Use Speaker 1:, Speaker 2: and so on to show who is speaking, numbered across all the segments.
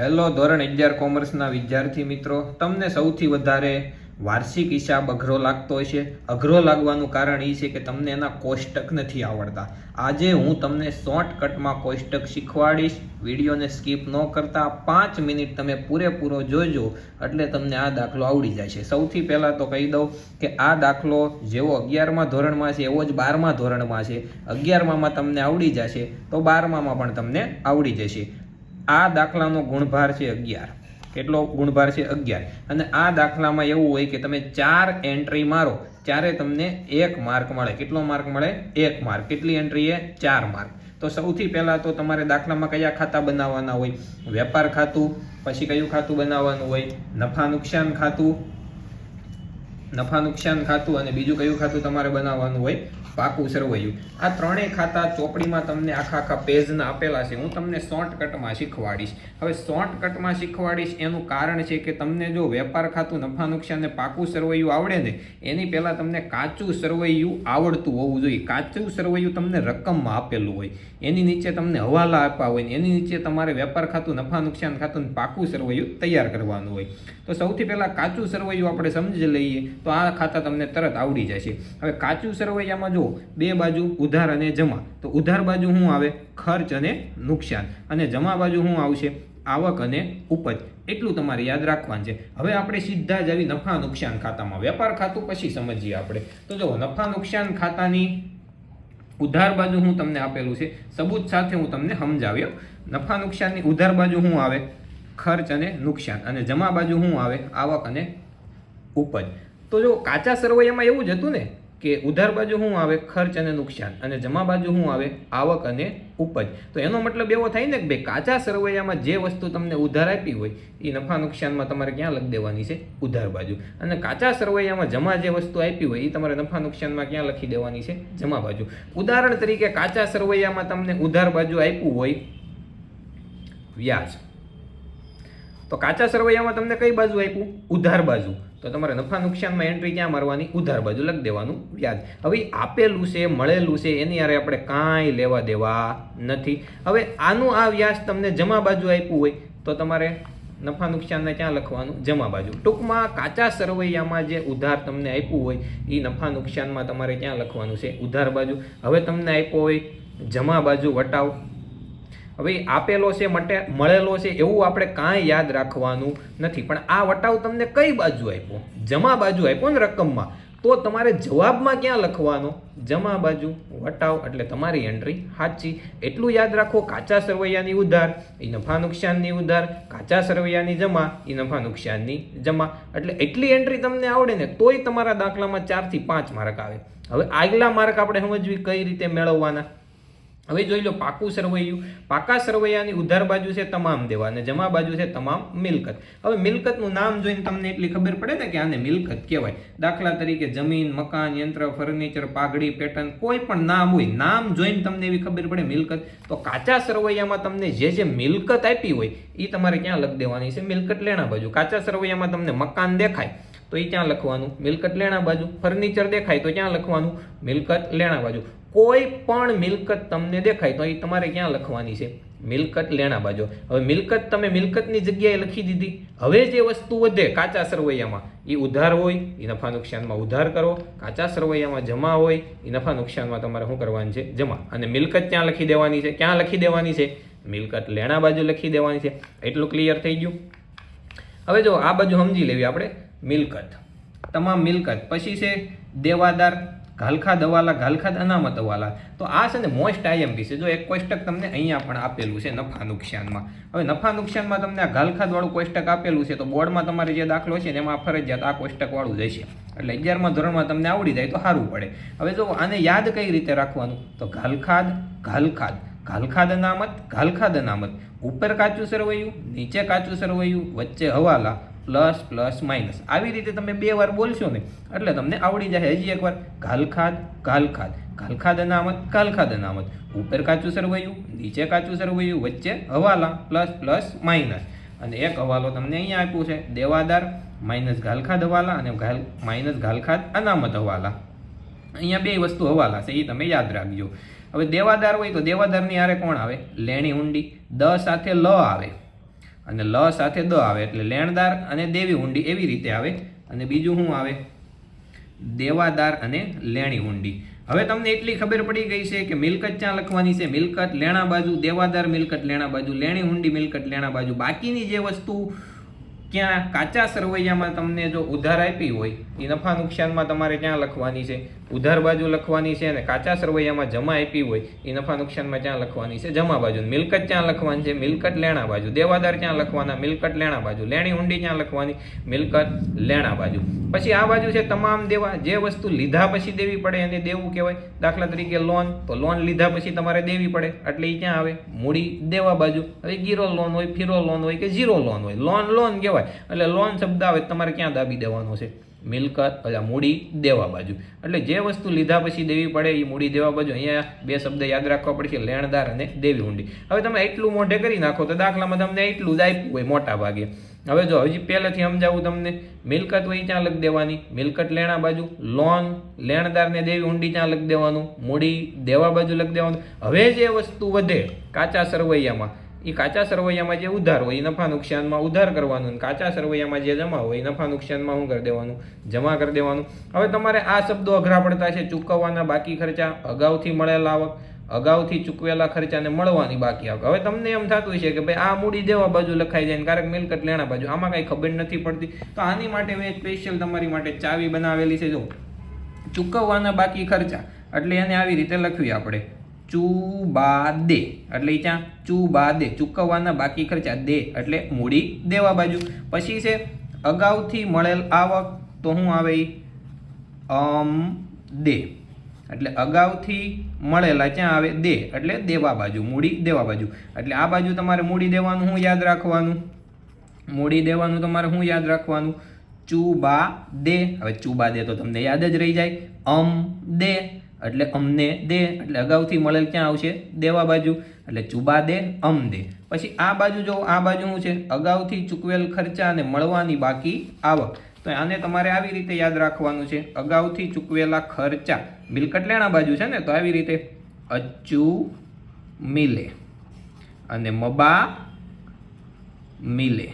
Speaker 1: Hello ધોરણ અગિયાર કોમર્સના વિદ્યાર્થી મિત્રો, તમને સૌથી વધારે વાર્ષિક હિસાબ અઘરો લાગતો હશે. અઘરો લાગવાનું કારણ એ છે કે તમને એના કોષ્ટક નથી આવડતા. આજે હું તમને શોર્ટકટમાં કોષ્ટક શીખવાડીશ. વિડીયોને સ્કીપ ન કરતા. પાંચ મિનિટ તમે પૂરેપૂરો જોજો, એટલે તમને આ દાખલો આવડી જાય છે સૌથી પહેલાં તો કહી દઉં કે આ દાખલો જેવો અગિયારમા ધોરણમાં છે, એવો જ બારમા ધોરણમાં છે. અગિયારમામાં તમને આવડી જશે, તો બારમામાં પણ તમને આવડી જશે. આ દાખલાનો ગુણભાર છે અગિયાર. કેટલો ગુણભાર છે? અગિયાર. અને આ દાખલામાં એવું હોય કે તમે ચાર એન્ટ્રી મારો, ત્યારે તમને એક માર્ક મળે. કેટલો માર્ક મળે? એક માર્ક કેટલી એન્ટ્રી એ? ચાર માર્ક તો સૌથી પહેલાં તો તમારે દાખલામાં કયા ખાતા બનાવવાના હોય? વેપાર ખાતું, પછી કયું ખાતું બનાવવાનું હોય? નફા નુકસાન ખાતું નફા નુકસાન ખાતું અને બીજું કયું ખાતું તમારે બનાવવાનું હોય, પાકું સરવૈયું. આ ત્રણેય ખાતા ચોપડીમાં તમને આખા આખા પેજના આપેલા છે. હું તમને શોર્ટકટમાં શીખવાડીશ. હવે શોર્ટકટમાં શીખવાડીશ એનું કારણ છે કે તમને જો વેપાર ખાતું નફા નુકસાન ને પાકું સરવૈયું આવડે ને, એની પહેલાં તમને કાચું સરવૈયું આવડતું હોવું જોઈએ. કાચું સરવૈયું તમને રકમમાં આપેલું હોય. એની નીચે તમને હવાલા આપ્યા હોય એની નીચે તમારે વેપાર ખાતું, નફા નુકસાન ખાતું પાકું સરવૈયું તૈયાર કરવાનું હોય. તો સૌથી પહેલાં કાચું સરવૈયું આપણે સમજી લઈએ. તો આ ખાતા તમને તરત આવડી જશે હવે કાચું સરવૈયામાં જો બે બાજુ ઉધાર અને જમા. તો ઉધાર બાજુ શું આવે? ખર્ચ અને નુકસાન. અને જમા બાજુ શું આવશે? આવક અને ઉપજ. એટલું તમારે યાદ રાખવાનું છે. હવે આપણે સીધા જ આવી નફા નુકસાન ખાતામાં. વેપાર ખાતું પછી સમજીએ આપણે. તો જો નફા નુકસાન ખાતાની ઉધાર બાજુ હું તમને આપેલું છે. સબૂત સાથે હું તમને સમજાવ્યો નફા નુકસાનની ઉધાર બાજુ શું આવે? ખર્ચ અને નુકસાન. અને જમા બાજુ શું આવે? આવક અને ઉપજ. તો જો કાચા સરવૈયામાં એવું જ હતું ને કે ઉધાર બાજુ શું આવે, ખર્ચ અને નુકસાન, અને જમા બાજુ શું આવે, આવક અને ઉપજ. તો એનો મતલબ એવો થાય ને કે ભાઈ કાચા સરવૈયામાં જે વસ્તુ તમને ઉધાર આપી હોય, એ નફા નુકસાનમાં તમારે ક્યાં લખી દેવાની છે? ઉધાર બાજુ. અને કાચા સરવૈયામાં જમા જે વસ્તુ આપી હોય, એ તમારે નફા નુકસાનમાં ક્યાં લખી દેવાની છે? જમા બાજુ. ઉદાહરણ તરીકે કાચા સરવૈયામાં તમને ઉધાર બાજુ આપ્યું હોય, વ્યાજ. તો કાચા સરવૈયામાં તમને કઈ બાજુ આપ્યું? ઉધાર બાજુ. તો તમારે નફા નુકસાનમાં એન્ટ્રી ક્યાં મારવાની? ઉધાર બાજુ લખી દેવાનું વ્યાજ હવે આપેલું છે, મળેલું છે, એની યારે આપણે કાંઈ લેવા દેવા નથી. હવે આનું આ વ્યાજ તમને જમા બાજુ આપ્યું હોય, તો તમારે નફા નુકસાનને ક્યાં લખવાનું? જમા બાજુ. ટૂંકમાં કાચા સરવૈયામાં જે ઉધાર તમને આપ્યું હોય એ નફા નુકસાનમાં તમારે ક્યાં લખવાનું છે? ઉધાર બાજુ. હવે તમને આપ્યો હોય જમા બાજુ વટાવ. હવે આપેલો છે, મટે, મળેલો છે એવું આપણે કાંઈ યાદ રાખવાનું નથી. પણ આ વટાવ તમને કઈ બાજુ આપ્યો? જમા બાજુ આપ્યો ને રકમમાં? તો તમારે જવાબમાં ક્યાં લખવાનો? જમા બાજુ, વટાવ, એટલે તમારી એન્ટ્રી સાચી. એટલું યાદ રાખો, કાચા સરવૈયાની ઉધાર એ નફા નુકસાનની ઉધાર, કાચા સરવૈયાની જમા એ નફા નુકસાનની જમા. એટલે એટલી એન્ટ્રી તમને આવડે ને, તોય તમારા દાખલામાં ચારથી પાંચ માર્ક આવે. હવે આગલા માર્ક આપણે સમજવી કઈ રીતે મેળવવાના? હવે જોઈ લો, પાકું સરવૈયું, પાકા સરવૈયાની ઉધાર બાજુ છે તમામ દેવા અને જમા બાજુ છે તમામ મિલકત. હવે મિલકતનું નામ જોઈને તમને એટલી ખબર પડે ને કે આને મિલકત કહેવાય. દાખલા તરીકે જમીન, મકાન, યંત્ર, ફર્નિચર, પાઘડી, પેટર્ન, કોઈ પણ નામ હોય, નામ જોઈને તમને એવી ખબર પડે મિલકત. તો કાચા સરવૈયામાં તમને જે જે મિલકત આપી હોય એ તમારે ક્યાં લખ દેવાની છે? મિલકત લેણા બાજુ. કાચા સરવૈયામાં તમને મકાન દેખાય, તો એ ક્યાં લખવાનું? મિલકત લેણા બાજુ. ફર્નિચર દેખાય, તો ક્યાં લખવાનું? મિલકત લેણા બાજુ. કોઈ પણ મિલકત તમને દેખાય તો એ તમારે ક્યાં લખવાની છે? મિલકત લેણા બાજુ. હવે મિલકત તમે મિલકતની જગ્યાએ લખી દીધી. હવે જે વસ્તુ વધે કાચા સરવૈયામાં, એ ઉધાર હોય, એ નફા નુકસાનમાં ઉધાર કરો. કાચા સરવૈયામાં જમા હોય, એ નફા નુકસાનમાં તમારે શું કરવાનું છે? જમા. અને મિલકત ક્યાં લખી દેવાની છે? ક્યાં લખી દેવાની છે? મિલકત લેણા બાજુ લખી દેવાની છે. એટલું ક્લિયર થઈ ગયું? હવે જો આ બાજુ સમજી લેવી આપણે. મિલકત. તમામ મિલકત. પછી છે દેવાદાર. ઘાલખાદ દવાલા ઘાલખાદ અનામત દવાલા. તો આ છે ને મોસ્ટ આઈએમપી છે. જો એક કોષ્ટક તમને અહીંયા પણ આપેલું છે નફા નુકસાનમાં. હવે નફા નુકસાનમાં તમને આ ગાલખાદવાળું કોષ્ટક આપેલું છે, તો બોર્ડમાં તમારે જે દાખલો છે એમાં ફરજિયાત આ કોષ્ટકવાળું જશે એટલે અગિયારમાં ધોરણમાં તમને આવડી જાય તો સારું પડે. હવે જો આને યાદ કઈ રીતે રાખવાનું? તો ઘાલખાદ ઘાલખાદ. ઘાલખાદ અનામત ઘાલખાદ અનામત. ઉપર કાચું સરવૈયું, નીચે કાચું સરવૈયું, વચ્ચે હવાલા. Plus plus minus. આવી રીતે તમે બે વાર બોલશો ને, એટલે તમને આવડી જાય. હજી એકવાર, ઘાલખાદ ઘાલખાદ. ઘાલખાદ અનામત ઘાલખાદ અનામત. ઉપર કાચું સરવૈયું, નીચે કાચું સરવૈયું, વચ્ચે હવાલા, પ્લસ પ્લસ માઇનસ. અને એક હવાલો તમને અહીંયા આપ્યો છે, દેવાદાર, માઇનસ ઘાલખાદ હવાલા અને ઘાલ, માઇનસ ઘાલખાદ અનામત હવાલા. અહીંયા બે વસ્તુ હવાલા છે, એ તમે યાદ રાખજો. હવે દેવાદાર હોય તો દેવાદારની આરે કોણ આવે? લેણી ઊંડી. દ સાથે લ આવે. અને લ સાથે દ આવે એટલે લેણદાર અને દેવી હુંડી એવી રીતે આવે. અને બીજું શું આવે? દેવાદાર અને લેણી હુંડી હવે તમને એટલી ખબર પડી ગઈ છે કે મિલકત ક્યાં લખવાની છે? મિલકત લેણા બાજુ, દેવાદાર મિલકત લેણા બાજુ, લેણી હુંડી મિલકત લેણા બાજુ. બાકીની જે વસ્તુ ક્યાં કાચા સરવૈયામાં તમને જો ઉધાર આપી હોય, એ નફા નુકસાનમાં તમારે ક્યાં લખવાની છે? ઉધાર બાજુ લખવાની છે અને કાચા સરવૈયામાં જમા આપી હોય એ નફા નુકસાનમાં ક્યાં લખવાની છે? જમા બાજુ. મિલકત ક્યાં લખવાની છે? મિલકત લેણા બાજુ. દેવાદાર ક્યાં લખવાના? મિલકત લેણા બાજુ. લેણી ઊંડી ક્યાં લખવાની? મિલકત લેણા બાજુ. પછી આ બાજુ છે તમામ દેવા, જે વસ્તુ લીધા પછી દેવી પડે એને દેવું કહેવાય. દાખલા તરીકે લોન, તો લોન લીધા પછી તમારે દેવી પડે. એટલે એ ક્યાં આવે? મૂડી દેવા બાજુ. હવે ગીરો લોન હોય, ફીરો લોન હોય કે ઝીરો લોન હોય? લોન લોન કહેવાય. એટલે લોન શબ્દ આવે, તમારે ક્યાં દાબી દેવાનો છે? મિલકત એટલે મૂડી દેવા બાજુ. એટલે જે વસ્તુ લીધા પછી દેવી પડે એ મૂડી દેવા બાજુ અહીંયા બે શબ્દ યાદ રાખવા પડશે, લેણદાર અને દેવી ઊંડી. હવે તમે એટલું મોઢે કરી નાખો તો દાખલામાં તમને એટલું જ આપ્યું હોય મોટા ભાગે. હવે જો હજી પહેલેથી સમજાવું તમને, મિલકત હોય ત્યાં લગ દેવાની? મિલકત લેણા બાજુ, લોન, લેણદાર ને દેવી ઊંડી ત્યાં લગ દેવાનું? મૂડી દેવા બાજુ લગ દેવાનું. હવે જે વસ્તુ વધે, કાચા સરવૈયામાં એ કાચા સરવૈયામાં જે ઉધાર હોય એ નફા નુકસાનમાં ઉધાર કરવાનું કાચા સરવૈયામાં જે જમા હોય એ નફા નુકસાનમાં શું કરી દેવાનું? જમા કરી દેવાનું. હવે તમારે આ શબ્દો અઘરા પડતા છે, ચૂકવવાના બાકી ખર્ચા, અગાઉથી મળેલા આવક, અગાઉથી ચૂકવેલા ખર્ચાને મળવાની બાકી આવક. હવે તમને એમ થતું છે કે ભાઈ આ મૂડી દેવા બાજુ લખાઈ જાય ને કે મિલકત લેણા બાજુ. આમાં કાંઈ ખબર નથી પડતી. તો આની માટે મેં સ્પેશિયલ તમારી માટે ચાવી બનાવેલી છે, જો. ચૂકવવાના બાકી ખર્ચા. એટલે એને આવી રીતે લખવી આપણે. ચુબાદે. એટલે ત્યાં ત્યાં ચુબાદે. ચૂકવવાના બાકી ખર્ચા દે. એટલે મૂડી દેવા બાજુ. પછી છે, અગાઉથી મળેલ આવક તો શું આવે અમ, દે. એટલે અગાઉથી મળેલા ક્યાં આવે? દે. એટલે દેવા બાજુ. મૂડી દેવા બાજુ. એટલે આ બાજુ તમારે મૂડી દેવાનું શું યાદ રાખવાનું? મૂડી દેવાનું તમારે શું યાદ રાખવાનું? ચુબા દે. હવે ચુબા દે તો તમને યાદ જ રહી જાય. અમ, દે. એટલે અમને દે, એટલે અગાઉથી મળેલ ક્યાં આવશે? દેવા બાજુ. એટલે ચુબા દે, અમ દે. પછી આ બાજુ જો, આ બાજુ શું છે, અગાઉથી ચૂકવેલ ખર્ચા અને મળવાની બાકી આવક. તો આને તમારે આવી રીતે યાદ રાખવાનું છે. અગાઉથી ચૂકવેલા ખર્ચા. મિલકત લેણા બાજુ છે ને, તો આવી રીતે. અચુ મિલે. અને મબા મિલે.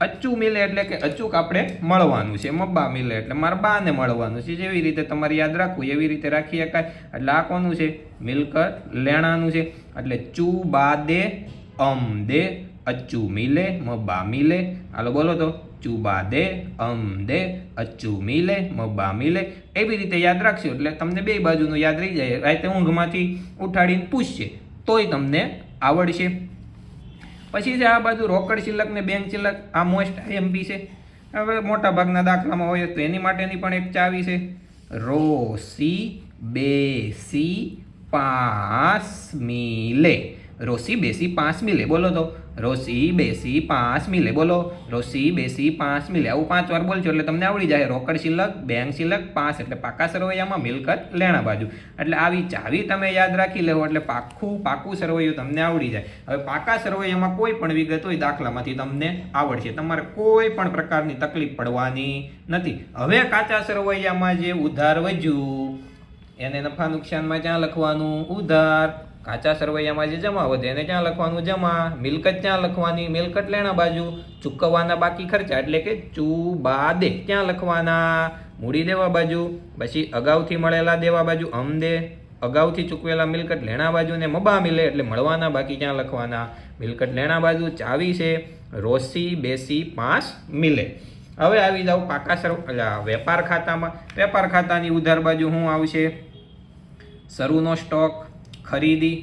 Speaker 1: અચ્ચું મિલે એટલે કે અચૂક આપણે મળવાનું છે. મબ્બા મિલે એટલે મારા બાને મળવાનું છે. જેવી રીતે તમારે યાદ રાખવું, એવી રીતે રાખી શકાય એટલે આ કોનું છે? મિલકત લેણાનું છે. એટલે ચુ બા દે અમ દે અચ્ચું મિલે, મબ્બા મિલે. હાલો બોલો તો. ચુબા દે અમ દે અચ્ચું મિલે, મબ્બા મિલે. એવી રીતે યાદ રાખશો એટલે તમને બે બાજુનું યાદ રહી જાય. રાતે ઊંઘમાંથી ઉઠાડીને પૂછશે. તોય તમને આવડશે. પછી છે આ બાજુ રોકડ શિલક ને બેંક શિલક આ મોસ્ટ આઈએમપી છે. હવે મોટા ભાગના દાખલામાં હોય તો એની માટેની પણ એક ચાવી છે. રો સી બે સી પાંચ મિલે. રોસી બેસી પાંચ મિલે. બોલો તો. રોસી બેસી પાંચ મિલે, બોલો. રોસી બેસી પાંચ મિલે. આવું પાંચ વાર બોલજો એટલે તમને આવડી જાય. રોકડ શિલક બેંક શિલક પાંચ. એટલે પાકા સરવૈયામાં મિલકત લેણા બાજુ. એટલે આવી ચાવી તમે યાદ રાખી લેવો એટલે પાકું પાકું સરવૈયું તમને આવડી જાય. હવે પાકા સરવૈયામાં કોઈ પણ વિગત હોય દાખલામાંથી તમને આવડશે. તમારે કોઈ પણ પ્રકારની તકલીફ પડવાની નથી. હવે કાચા સરવૈયામાં જે ઉધાર વધ્યું, એને નફા નુકસાનમાં જ્યાં લખવાનું? ઉધાર. કાચા સરવૈયામાં જે જમા વધે એને ક્યાં લખવાનું? જમા. મિલકત ક્યાં લખવાની? મિલકત લેણા બાજુ. ચૂકવવાના બાકી ખર્ચા એટલે કે ચુબાદે ક્યાં લખવાના? મૂડી દેવા બાજુ. પછી અગાઉથી મળેલા દેવા બાજુ અમદે. અગાઉથી ચૂકવેલા મિલકત લેણા બાજુ ને મબા મિલે એટલે મળવાના બાકી ક્યાં લખવાના? મિલકત લેણા બાજુ ચાવી છે. રોસી, બેસી, પાંચ મિલે. હવે આવી જાઓ પાકા સર વેપાર ખાતામાં. વેપાર ખાતાની ઉધાર બાજુ શું આવશે? શરૂનો સ્ટોક. ખરીદી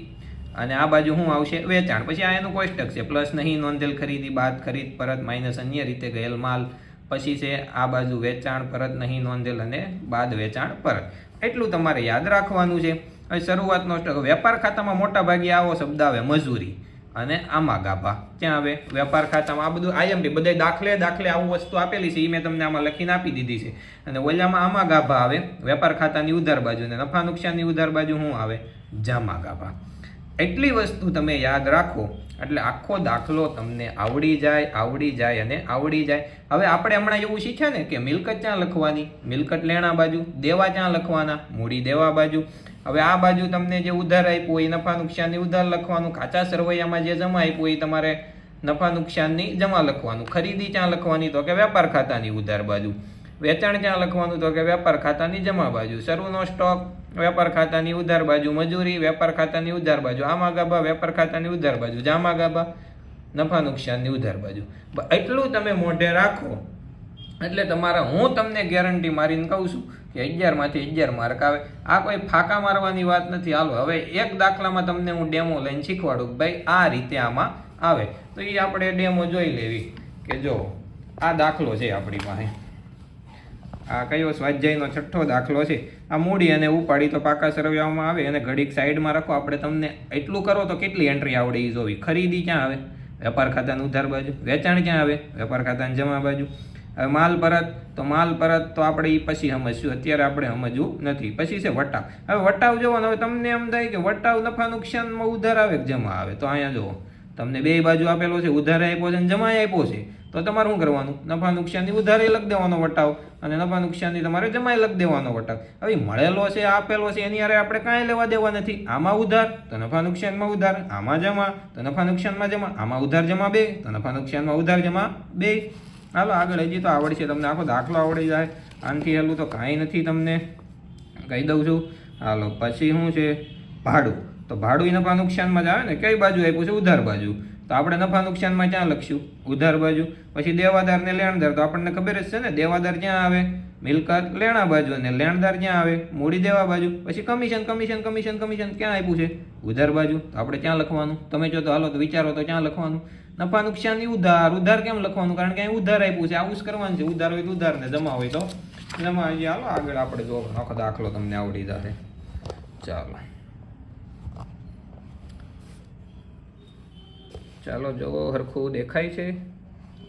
Speaker 1: અને આ બાજુ શું આવશે વેચાણ. પછી આ એનું કોષ્ટક છે. પ્લસ નહીં નોંધેલ ખરીદી, બાદ ખરીદ, પરત માઇનસ અન્ય રીતે ગયેલ માલ. પછી છે આ બાજુ વેચાણ, પરત નહીં નોંધેલ અને બાદ વેચાણ, પરત. એટલું તમારે યાદ રાખવાનું છે. હવે શરૂઆતનો વેપાર ખાતામાં મોટા ભાગે આવો શબ્દ આવે, મજૂરી. અને આમાં ગાભા. ક્યાં આવે? વેપાર ખાતામાં. આ બધું આઈએમપી બધા દાખલે દાખલે આવું વસ્તુ આપેલી છે. એ મેં તમને આમાં લખીને આપી દીધી છે. અને ઓલામાં આમાં ગાભા આવે. વેપાર ખાતાની ઉધાર બાજુ અને નફા નુકસાનની ઉધાર બાજુ શું આવે? જામા ગાભા. એટલી વસ્તુ તમે યાદ રાખો. એટલે આખો દાખલો તમને આવડી જાય આવડી જાય અને આવડી જાય. હવે આપણે હમણાં એવું શીખ્યા ને કે મિલકત ક્યાં લખવાની? મિલકત લેણા બાજુ, દેવા ક્યાં લખવાના? મૂડી દેવા બાજુ. હવે આ બાજુ તમને જે ઉધાર આપ્યું હોય નફા નુકસાનની ઉધાર લખવાનું કાચા સરવૈયામાં જે જમા આપ્યું હોય તમારે નફા નુકસાનની જમા લખવાનું. ખરીદી ક્યાં લખવાની, તો કે વેપાર ખાતાની ઉધાર બાજુ. વેચાણ ક્યાં લખવાનું, તો કે વેપાર ખાતાની જમા બાજુ. શરૂનો સ્ટોક, વેપાર ખાતાની ઉધાર બાજુ. મજૂરી, વેપાર ખાતાની ઉધાર બાજુ. આમા ગાબા વેપાર ખાતાની ઉધાર બાજુ. જામા ગાબા નફા નુકસાનની ઉધાર બાજુ. એટલું તમે મોઢે રાખો. એટલે તમારા હું તમને ગેરંટી મારીને કહું છું કે અગિયારમાંથી અગિયાર માર્ક આવે. આ કોઈ ફાંકા મારવાની વાત નથી. હાલો, હવે એક દાખલામાં તમને હું ડેમો લઈને શીખવાડું ભાઈ આ રીતે આમાં આવે. તો એ આપણે ડેમો જોઈ લેવી કે જો, આ દાખલો છે આપણી પાસે. આ કયો સ્વાધ્યાયનો છઠ્ઠો દાખલો છે. આ મૂડી અને ઉપાડી તો પાકા સરવૈયામાં આવે. અને ઘડીક સાઈડમાં રાખો. આપણે તમને એટલું કરો તો કેટલી એન્ટ્રી આવડે એ જોવી. ખરીદી ક્યાં આવે? વેપાર ખાતાની ઉધાર બાજુ. વેચાણ ક્યાં આવે? વેપાર ખાતાની જમા બાજુ. હવે માલ પરત, તો માલ પરત તો આપણે એ પછી સમજશું. અત્યારે આપણે સમજવું નથી. પછી છે વટાવ. હવે વટાવ જોવાનો હવે તમને એમ થાય કે વટાવ નફા નુકસાનમાં ઉધાર આવે જમા આવે? તો અહીંયા જુઓ તમને બે બાજુ આપેલો છે, ઉધાર આપ્યો છે અને જમા આપ્યો છે. તો તમારે શું કરવાનું? નફા નુકસાનની ઉધારે લખ દેવાનો વટાવ અને નફા નુકસાનની તમારે જમાય લખ દેવાનો વટાવ. હવે મળેલો છે આપેલો છે, એની અરે આપણે કાંઈ લેવા દેવા નથી. આમાં ઉધાર, તો નફા નુકસાનમાં ઉધાર. આમાં જમા, તો નફા નુકસાનમાં જમા. આમાં ઉધાર જમા બે, તો નફા નુકસાનમાં ઉધાર જમા બે. હાલો, આગળ હજી તો આવડશે, તમને આખો દાખલો આવડી જાય. આનાથી હેલું તો કાંઈ નથી તમને. કહી દઉં છું. હાલો, પછી શું છે? ભાડું. તો ભાડું નફા નુકસાનમાં જ આવે ને? કઈ બાજુ આપ્યું છે? ઉધાર બાજુ. તો આપણે નફા નુકસાનમાં ક્યાં લખશું? ઉધાર બાજુ. પછી દેવાદાર ને લેણદાર. તો આપણને ખબર જ છે ને, દેવાદાર ક્યાં આવે? મિલકત લેણા બાજુ અને લેણદાર ક્યાં આવે? મૂડી દેવા બાજુ. પછી કમિશન કમિશન કમિશન કમિશન ક્યાં આપ્યું છે? ઉધાર બાજુ. તો આપણે ક્યાં લખવાનું? તમે જો તો હાલો, તો વિચારો તો ક્યાં લખવાનું? નફા નુકસાનની ઉધાર. ઉધાર કેમ લખવાનું? કારણ કે અહીં ઉધાર આપ્યું છે. આવું જ કરવાનું છે. ઉધાર હોય તો ઉધાર ને જમા હોય તો. જમા અહીંયા હાલો, આગળ આપણે જો આખો દાખલો તમને આવડી જશે. ચાલો. ચાલો જો હરખું દેખાય છે?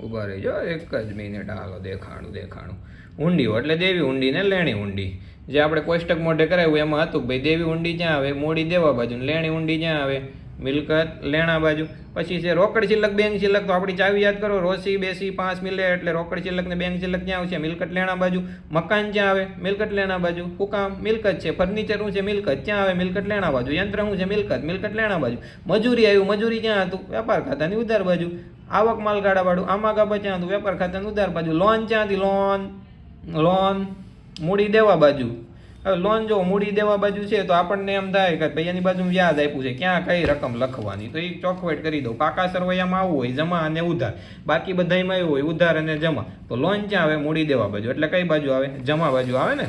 Speaker 1: ઊભા રહીજો. એક જ મિનિટ. હાલો, દેખાણું દેખાણું. ઊંડી એટલે દેવી ઊંડી ને લેણી ઊંડી. જે આપણે કોષ્ટક મોઢે કરાવ્યું, એમાં હતું કે ભાઈ દેવી ઊંડી જ્યાં આવે? મોડી દેવા બાજુ લેણી ઊંડી જ્યાં આવે? મિલકત, લેણા બાજુ. પછી છે રોકડ શિલ્લક બેંક શિલ્લક તો આપણી ચાવી યાદ કરો રોસી બેસી પાંચ મિલે એટલે રોકડ શિલ્લક ને બેંક શિલ્લક ક્યાં આવશે? મિલકત લેણા બાજુ. મકાન ક્યાં આવે? મિલકત લેણા બાજુ. હુકામ, મિલકત છે. ફર્નિચર શું છે? મિલકત. ક્યાં આવે? મિલકત લેણા બાજુ. યંત્ર શું છે? મિલકત. મિલકત લેણા બાજુ. મજૂરી આવ્યું. મજૂરી ક્યાં હતું? વેપાર ખાતાની ઉધાર બાજુ. આવક માલગાડા વાળું આમાં ગાબા ક્યાં હતું? વેપાર ખાતાની ઉધાર બાજુ. લોન ક્યાંથી લોન લોન મૂડી દેવા બાજુ. હવે લોન જો મૂડી દેવા બાજુ છે તો આપણને એમ થાય કે ભાઈ એની બાજુ વ્યાજ આપ્યું છે, ક્યાં કઈ રકમ લખવાની? તો એ ચોખવટ કરી દઉં. પાકા સરવૈયામાં આવવું હોય, જમા અને ઉધાર. બાકી બધાયમાં એવું હોય, ઉધાર અને જમા. તો લોન ક્યાં આવે? મૂડી દેવા બાજુ. એટલે કઈ બાજુ આવે? જમા બાજુ આવે ને?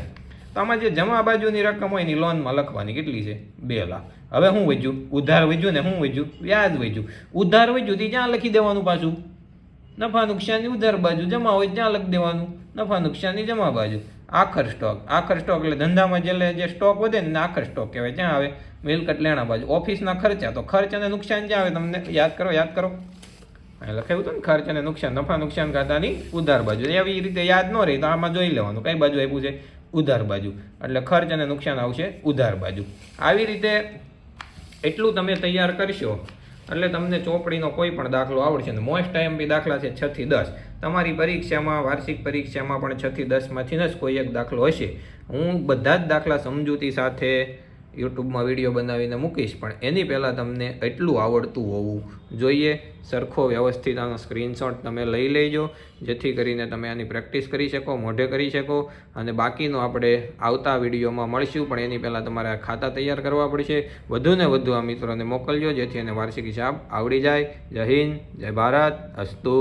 Speaker 1: તો આમાં જે જમા બાજુની રકમ હોય એની લોનમાં લખવાની કેટલી છે? બે લાખ. હવે શું વજ્યું ઉધાર વજ્યું ને શું વજ્યું વ્યાજ વજ્યું ઉધાર વજ્યું તે ક્યાં લખી દેવાનું પાછું? નફા નુકસાનની ઉધાર બાજુ. જમા હોય ત્યાં લખી દેવાનું? નફા નુકસાનની જમા બાજુ. આખર સ્ટોક. આખર સ્ટોક એટલે ધંધામાં જે જે સ્ટોક વધે ને આખર સ્ટોક કહેવાય. ત્યાં આવે મિલકત લેણા બાજુ. ઓફિસના ખર્ચા. તો ખર્ચ અને નુકસાન જે આવે તમને યાદ કરો યાદ કરો. અહીં લખાયું હતું ને, ખર્ચ અને નુકસાન. નફા, નુકસાન ખાતાની ઉધાર બાજુ. એવી રીતે યાદ ન રહી તો આમાં જોઈ લેવાનું. કઈ બાજુ આપ્યું છે? ઉધાર બાજુ. એટલે ખર્ચ અને નુકસાન આવશે ઉધાર બાજુ. આવી રીતે એટલું તમે તૈયાર કરશો એટલે તમને ચોપડીનો કોઈ પણ દાખલો આવડશે. ને મોસ્ટ ટાઈમ બી દાખલા છે છથી દસ. તમારી પરીક્ષામાં, વાર્ષિક પરીક્ષામાં પણ છ થી દસમાંથી જ કોઈ એક દાખલો હશે. હું બધા જ દાખલા સમજૂતી સાથે યુટ્યુબમાં વીડિયો બનાવીને મૂકીશ, પણ એની પહેલાં તમને એટલું આવડતું હોવું જોઈએ. સરખો વ્યવસ્થિત આનો સ્ક્રીનશોટ તમે લઈ લેજો, જેથી કરીને તમે આની પ્રેક્ટિસ કરી શકો, મોઢે કરી શકો, અને બાકીનો આપણે આવતા વિડીયોમાં મળશું, પણ એની પહેલાં તમારે આ ખાતા તૈયાર કરવા પડશે. વધુને વધુ આ મિત્રોને મોકલજો, જેથી એને વાર્ષિક હિસાબ આવડી જાય. જય હિન્દ, જય ભારત, અસ્તુ.